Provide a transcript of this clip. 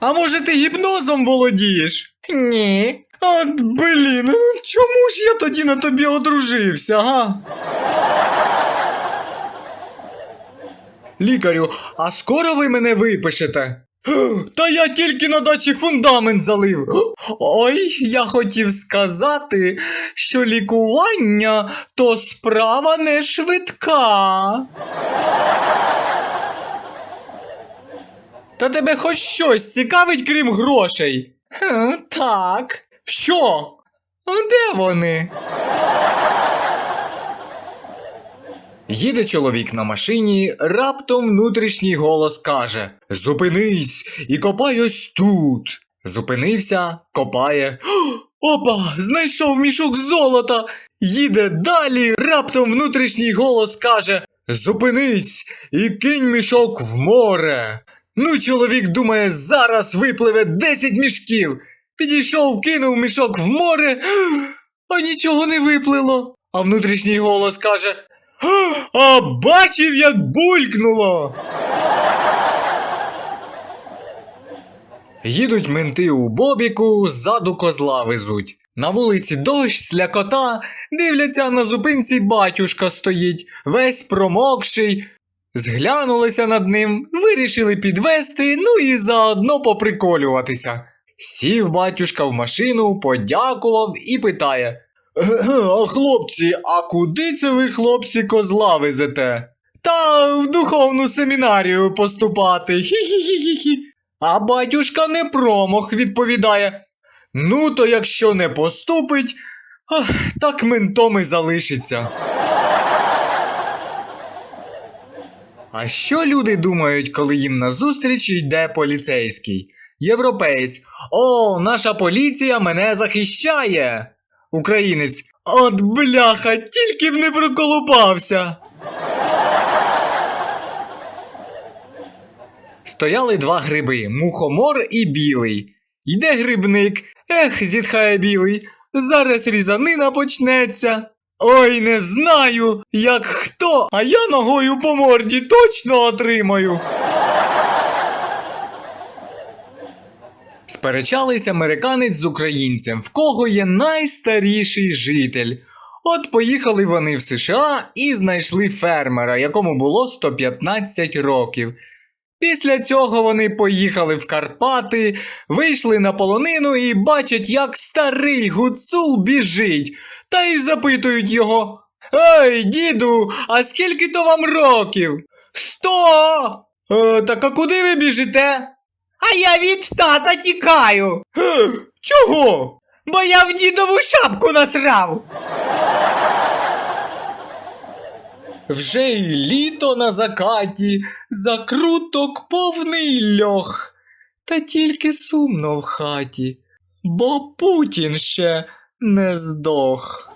А може ти гіпнозом володієш? Ні. От блін, ну чому ж я тоді на тобі одружився, га? Лікарю, а скоро ви мене випишете? Та я тільки на дачі фундамент залив. Ой, я хотів сказати, що лікування то справа не швидка. Та тебе хоч щось цікавить, крім грошей? Хм, так. Що? Де вони? Їде чоловік на машині, раптом внутрішній голос каже: Зупинись і копай ось тут. Зупинився, копає. Опа! Знайшов мішок золота. Їде далі, раптом внутрішній голос каже: Зупинись і кинь мішок в море. Ну, чоловік думає, зараз випливе 10 мішків. Підійшов, кинув мішок в море, а нічого не виплило. А внутрішній голос каже: А бачив, як булькнуло. Їдуть менти у бобіку, ззаду козла везуть. На вулиці дощ, слякота, дивляться на зупинці батюшка стоїть, весь промокший. Зглянулися над ним, вирішили підвести, ну і заодно поприколюватися. Сів батюшка в машину, подякував і питає: А хлопці, а куди це ви, хлопці, козла везете? Та в духовну семінарію поступати. Хі-хі-хі-хі. А батюшка не промах відповідає. Ну, то якщо не поступить, ах, так ментом і залишиться. А що люди думають, коли їм назустріч йде поліцейський? Європеєць. О, наша поліція мене захищає. Українець. От бляха, тільки б не проколупався. Стояли два гриби мухомор і білий. Йде грибник, ех, зітхає білий. Зараз різанина почнеться. Ой, не знаю, як хто, а я ногою по морді точно отримаю. Сперечались американець з українцем, в кого є найстаріший житель. От поїхали вони в США і знайшли фермера, якому було 115 років. Після цього вони поїхали в Карпати, вийшли на полонину і бачать, як старий гуцул біжить, та й запитують його: Ей, діду, а скільки то вам років? Сто! Е, так а куди ви біжите? А я від тата тікаю. Е, чого? Бо я в дідову шапку насрав. Вже й літо на закаті, закруток повний льох, та тільки сумно в хаті, бо Путін ще не здох.